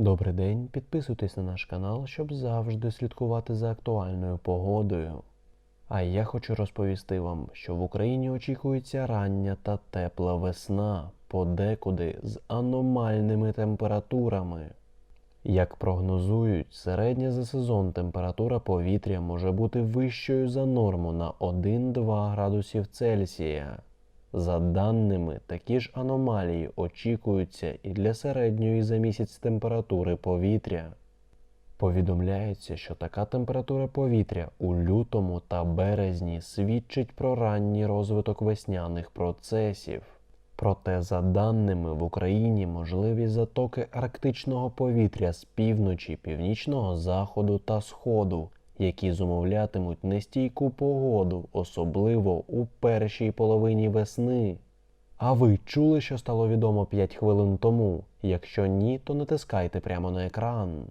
Добрий день, підписуйтесь на наш канал, щоб завжди слідкувати за актуальною погодою. А я хочу розповісти вам, що в Україні очікується рання та тепла весна, подекуди з аномальними температурами. Як прогнозують, середня за сезон температура повітря може бути вищою за норму на 1-2 градусів Цельсія. За даними, такі ж аномалії очікуються і для середньої за місяць температури повітря. Повідомляється, що така температура повітря у лютому та березні свідчить про ранній розвиток весняних процесів. Проте, за даними, в Україні можливі затоки арктичного повітря з півночі, північного заходу та сходу, які зумовлятимуть нестійку погоду, особливо у першій половині весни. А ви чули, що стало відомо 5 хвилин тому? Якщо ні, то натискайте прямо на екран.